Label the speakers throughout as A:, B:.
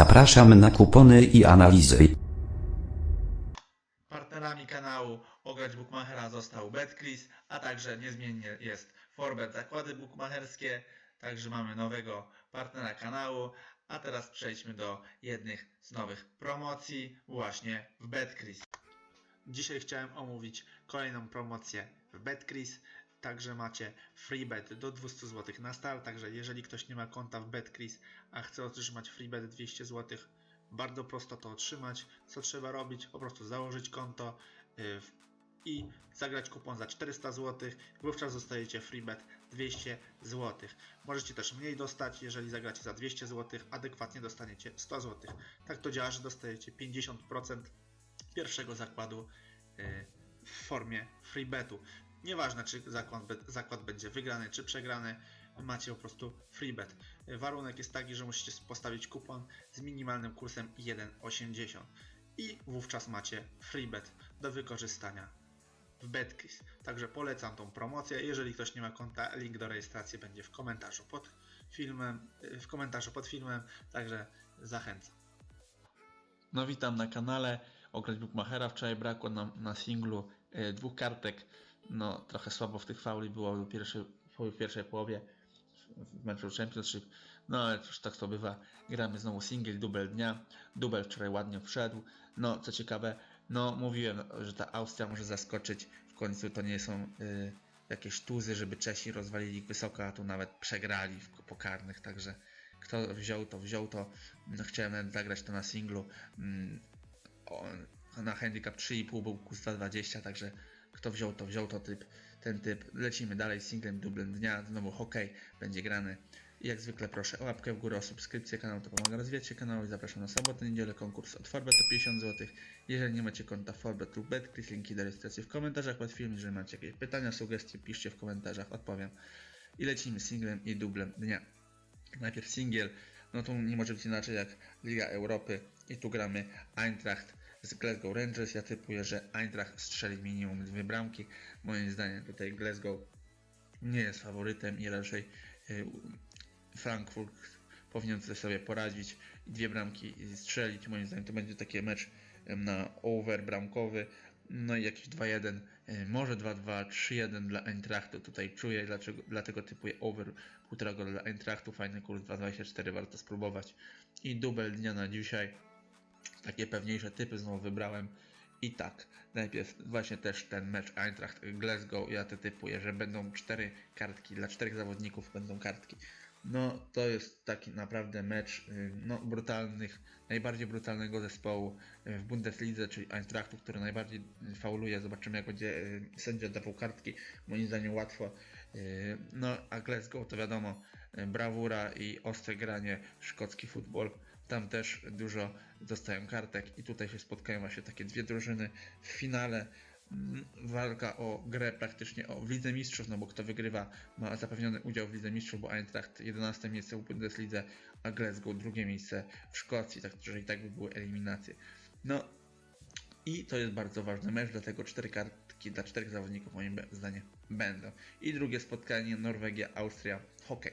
A: Zapraszam na kupony i analizy.
B: Partnerami kanału Ograć Bookmachera został BetCris, a także niezmiennie jest Forbet Zakłady Bookmacherskie. Także mamy nowego partnera kanału. A teraz przejdźmy do jednych z nowych promocji właśnie w BetCris. Dzisiaj chciałem omówić kolejną promocję w BetCris. Także macie freebet do 200 zł na start. Także jeżeli ktoś nie ma konta w BetCris, a chce otrzymać freebet 200 zł, bardzo prosto to otrzymać. Co trzeba robić? Po prostu założyć konto y, i zagrać kupon za 400 zł. Wówczas dostajecie freebet 200 zł. Możecie też mniej dostać, jeżeli zagracie za 200 zł, adekwatnie dostaniecie 100 zł. Tak to działa, że dostajecie 50% pierwszego zakładu y, w formie freebetu. Nieważne, czy zakład, zakład będzie wygrany, czy przegrany, macie po prostu freebet. Y, Warunek jest taki, że musicie postawić kupon z minimalnym kursem 1,80 i wówczas macie freebet do wykorzystania w BetCris. Także polecam tą promocję. Jeżeli ktoś nie ma konta, link do rejestracji będzie w komentarzu pod filmem, w komentarzu pod filmem, także zachęcam. No witam na kanale Ograć Bookmachera. Wczoraj brakło nam na singlu e, dwóch kartek. No trochę słabo w tych fauli było w pierwszej, w pierwszej połowie w meczu Championship. No ale cóż, tak to bywa. Gramy znowu single, dubel dnia. Dubel wczoraj ładnie wszedł. No co ciekawe, no mówiłem, że ta Austria może zaskoczyć. W końcu to nie są y, jakieś tuzy, żeby Czesi rozwalili ich wysoko, a tu nawet przegrali w pokarnych. Także kto wziął to, wziął to. No, chciałem nawet zagrać to na singlu. Mm, na handicap 3,5 był kurs 2,20, także kto wziął to, wziął to typ, ten typ. Lecimy dalej singlem dublem dnia, znowu hokej będzie grany. I jak zwykle proszę o łapkę w górę, o subskrypcję kanału, to pomaga rozwijać się kanału i zapraszam na sobotę, niedzielę konkurs od Forbet to 50 zł. Jeżeli nie macie konta Forbet lub BetCris, linki do rejestracji w komentarzach pod filmem. Jeżeli macie jakieś pytania, sugestie, piszcie w komentarzach, odpowiem. I lecimy singlem i dublem dnia. Najpierw singiel, no tu nie może być inaczej jak Liga Europy i tu gramy Eintracht z Glasgow Rangers. Ja typuję, że Eintracht strzeli minimum dwie bramki. Moim zdaniem tutaj Glasgow nie jest faworytem i raczej y, Frankfurt powinien sobie poradzić i dwie bramki strzelić. Moim zdaniem to będzie taki mecz na over bramkowy. No i jakieś 2-1, y, może 2-2, 3-1 dla Eintrachtu. Tutaj czuję, dlaczego, dlatego typuję over 1,5 gola dla Eintrachtu. Fajny kurs 2,24, warto spróbować. I dubel dnia na dzisiaj. Takie pewniejsze typy znowu wybrałem. I tak, najpierw właśnie też ten mecz Eintracht Glasgow, ja te typuję, że będą cztery kartki, dla czterech zawodników będą kartki. No to jest taki naprawdę mecz y, no, brutalnych, najbardziej brutalnego zespołu y, w Bundeslidze, czyli Eintrachtu, który najbardziej fauluje. Zobaczymy jak będzie y, sędzia dawał kartki. Moim zdaniem łatwo. No a Glasgow to wiadomo, brawura i ostre granie, szkocki futbol. Tam też dużo dostają kartek i tutaj się spotkają właśnie takie dwie drużyny w finale. Mm, Walka o grę praktycznie o Lidze Mistrzów, no bo kto wygrywa ma zapewniony udział w Lidze Mistrzów, bo Eintracht 11 miejsce w Bundeslidze, a Glasgow drugie miejsce w Szkocji, tak że i tak by były eliminacje. No i to jest bardzo ważny mecz, dlatego cztery kartki dla czterech zawodników moim zdaniem będą. I drugie spotkanie Norwegia, Austria, hokej.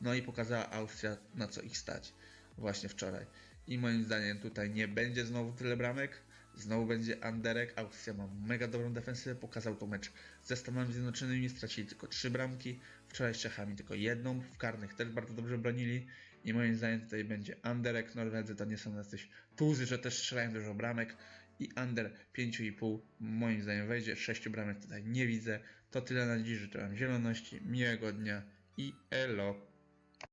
B: No i pokazała Austria na co ich stać właśnie wczoraj. I moim zdaniem tutaj nie będzie znowu tyle bramek. Znowu będzie Anderek. Austria ma mega dobrą defensywę. Pokazał to mecz ze Stanami Zjednoczonymi. Stracili tylko trzy bramki. Wczoraj z Czechami tylko jedną. W karnych też bardzo dobrze bronili. I moim zdaniem tutaj będzie Anderek. Norwedzy to nie są jacyś tuzy, że też strzelają dużo bramek. I Under 5,5 moim zdaniem wejdzie. 6 bramek tutaj nie widzę. To tyle na dziś. Życzę Wam zieloności, miłego dnia i elo.